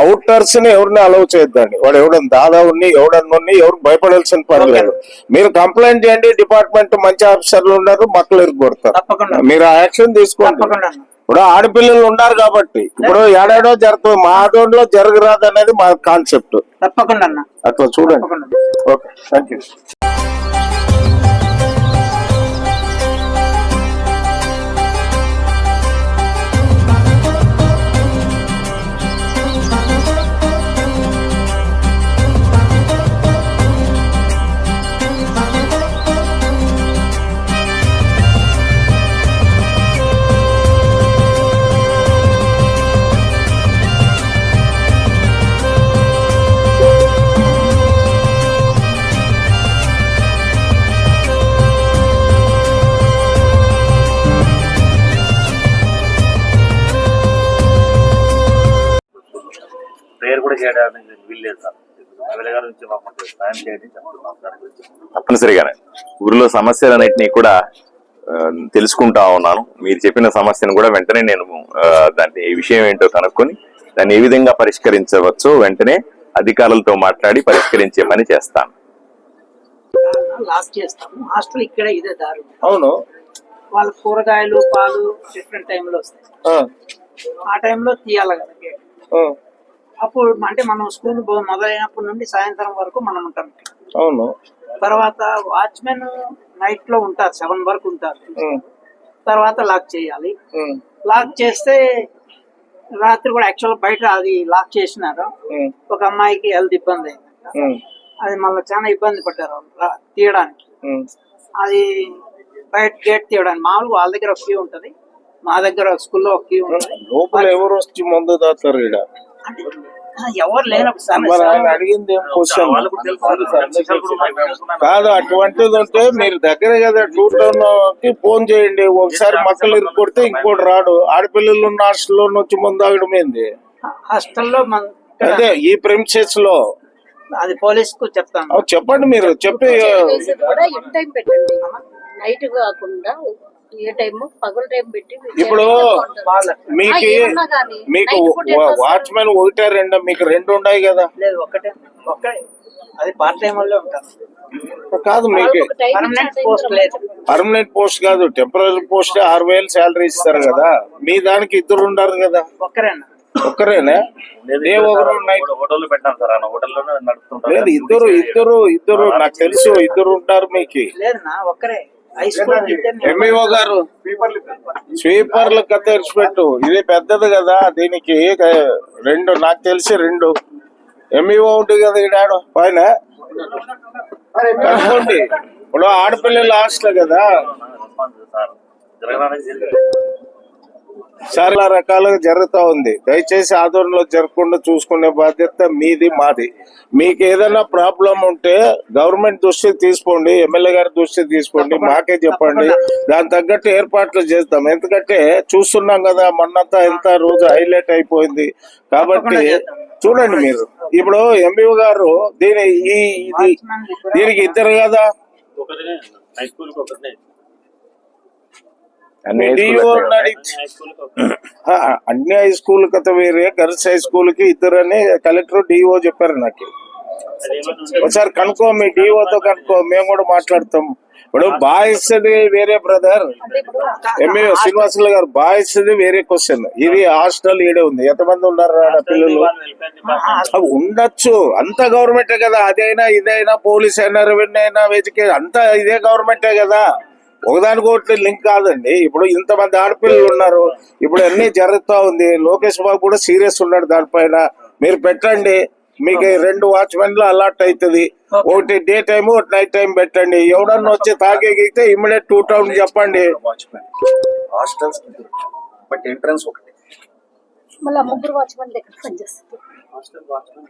అవుటర్స్ని ఎవరిని అలౌ చేయొద్దండి. వాడు ఎవడన్నా దాదావుని ఎవడన్నా ఎవరు భయపడాల్సిన పని లేదు. మీరు కంప్లైంట్ చేయండి డిపార్ట్మెంట్ మంచి ఆఫీసర్లు ఉన్నారు మక్కలు తప్పకుండా. మీరు యాక్షన్ తీసుకోండి. ఇప్పుడు ఆడపిల్లలు ఉన్నారు కాబట్టి ఇప్పుడు ఏడాడో జరుగుతుంది మా ఆటోలో జరగరాదు అనేది మా కాన్సెప్ట్ తప్పకుండా అట్లా చూడండి. ఓకే థ్యాంక్ యూ ప్రేయర్ కూడా చేయడానికి వీల్లేదు సార్. నుంచి మాకు సాయం చేయండి చెప్తున్నాం దాని గురించి తప్పనిసరిగానే. ఊరిలో సమస్యలన్నింటినీ కూడా తెలుసుకుంటా ఉన్నాను. మీరు చెప్పిన సమస్యను కూడా వెంటనే నేను దాన్ని ఈ విషయం ఏంటో కనుక్కొని దాన్ని ఏ విధంగా పరిష్కరించవచ్చో వెంటనే అధికారులతో మాట్లాడి పరిష్కరించే పని చేస్తాను. లాస్ట్ చేస్తాము. హాస్టల్ ఇక్కడే ఇదే దారు. అవును. వాళ్ళ కూరగాయలు పాలు డిఫరెంట్ టైంలో వస్తాయి. ఆ, ఆ టైంలో తీయాలి కదా అప్పుడు అంటే మనం స్కూల్ మొదలైనప్పటి నుండి సాయంత్రం వరకు మనం ఉంటాం అవును. తర్వాత వాచ్మెన్ నైట్లో ఉంటారు సెవెన్ వరకు ఉంటారు. తర్వాత లాక్ చేయాలి. లాక్ చేస్తే రాత్రి కూడా యాక్చువల్ బయట అది లాక్ చేసినారు. ఒక అమ్మాయికి హెల్త్ ఇబ్బంది అయింది అది మళ్ళీ చాలా ఇబ్బంది పడ్డారు తీయడానికి. అది బయట గేట్ తీయడానికి. మామూలుగా వాళ్ళ దగ్గర ఒక కీ ఉంటది. మా దగ్గర స్కూల్లో ఒక కీ ఉంటది. లోపల ఎవరు వచ్చి మందు దాతారు అంటే ఎవరు. కాదు అటువంటిది ఉంటే మీరు దగ్గర కదా టూ టౌన్కి ఫోన్ చేయండి. ఒకసారి మక్కలు ఇరుకు కొడితే ఇంకోటి రాడు. ఆడపిల్లలు ఉన్న హాస్టల్లో నుంచి ముందు ఆగడం ఏంది? హాస్టల్లో అదే ఈ ప్రిన్సెస్లో. అది పోలీస్కు చెప్తాను చెప్పండి మీరు. చెప్పి నైట్ కాకుండా ఏ టైం పగల టైం పెట్టి మీకు ఇప్పుడు. మీకు మీకు? వాచ్మెన్ ఒకటే రెండా మీకు రెండు ఉన్నాయి కదా? లేదు అది పార్ట్ టైం వల్లే ఉంటారు. కాదు మీకు. పర్మనెంట్ పోస్ట్ లేదు. పర్మనెంట్ పోస్ట్ కాదు టెంపరీ పోస్ట్ ఆరు వేలు శాలరీ ఇస్తారు కదా. మీ దానికి ఇద్దరు ఉండరు కదా? ఒక్కరేనా? ఒక్కరేనా? లేదు, హోటల్- హోటల్లో పెట్టాను సార్. ఆయన హోటల్లోనే నడుపుతుంటారు. లేదు ఇద్దరు ఇద్దరు ఇద్దరు నాకు తెలుసు ఇద్దరు ఉంటారు మీకు. లేదన్నా ఒక్కరే. ఎంఈఓ గారు స్వీపర్ల కథ తెరిచిపెట్టు ఇది పెద్దది కదా దీనికి రెండు నాకు తెలిసి రెండు. ఎంఈఓ ఉంటుంది కదా ఈడాడు పైన ఇప్పుడు ఆడపిల్లలు హాస్టల్ కదా. చాలా రకాలుగా జరుగుతా ఉంది. దయచేసి ఆధ్వర్యంలో జరగకుండా చూసుకునే బాధ్యత మీది మాది. మీకు ఏదైనా ప్రాబ్లం ఉంటే గవర్నమెంట్ దృష్టికి తీసుకోండి ఎమ్మెల్యే గారి దృష్టికి తీసుకోండి మాకే చెప్పండి. దాని తగ్గట్టు ఏర్పాట్లు చేస్తాం. ఎందుకంటే చూస్తున్నాం కదా మొన్నంతా ఎంత రోజు హైలైట్ అయిపోయింది. కాబట్టి చూడండి మీరు. ఇప్పుడు ఎంబీఓ గారు దీని ఈ ఇది దీనికి ఇద్దరు కదా ఒకరినే హై స్కూల్కి ఒకరినే అన్ని హై డిఓ స్కూల్ కథ వేరే గర్ల్స్ హై స్కూల్కి ఇద్దరని కలెక్టర్ డిఓ చెప్పారు నాకు. ఒకసారి కనుక్కో మీ డిఓతో కనుక్కో మేము కూడా మాట్లాడతాం. ఇప్పుడు బాయ్స్ ది వేరే brother MA Srinivasulu garu boys the వేరే క్వశ్చన్ ఇది హాస్టల్ ఈడే ఉంది. ఎంతమంది ఉన్నారు పిల్లలు? అవి ఉండొచ్చు. అంత గవర్నమెంటే కదా అదైనా ఇదైనా పోలీస్ అయినా రెవెన్యూ అయినా వెజికేషన్ అంతా ఇదే గవర్నమెంటే కదా. ఒకదానికి ఒకటి లింక్ కాదండి. ఇప్పుడు ఇంతమంది ఆడపిల్లలు ఉన్నారు. ఇప్పుడు అన్ని జరుగుతా ఉంది. లోకేష్ బాబు కూడా సీరియస్ ఉన్నాడు దానిపైన. మీరు పెట్టండి. మీకు ఈ రెండు వాచ్మెన్లు అలాట్ అవుతుంది. ఒకటి డే టైం ఒకటి నైట్ టైం పెట్టండి. ఎవడన్నా వచ్చి తాగేగితే ఇమ్మీడియట్ టూ టౌన్ చెప్పండి. వాచ్మెన్. హాస్టల్స్ బట్ ఎంట్రన్స్ ఒకటి. మళ్ళీ ముగ్గురు వాచ్మెన్ దగ్గర పనిచేస్తారు? Hostel watchman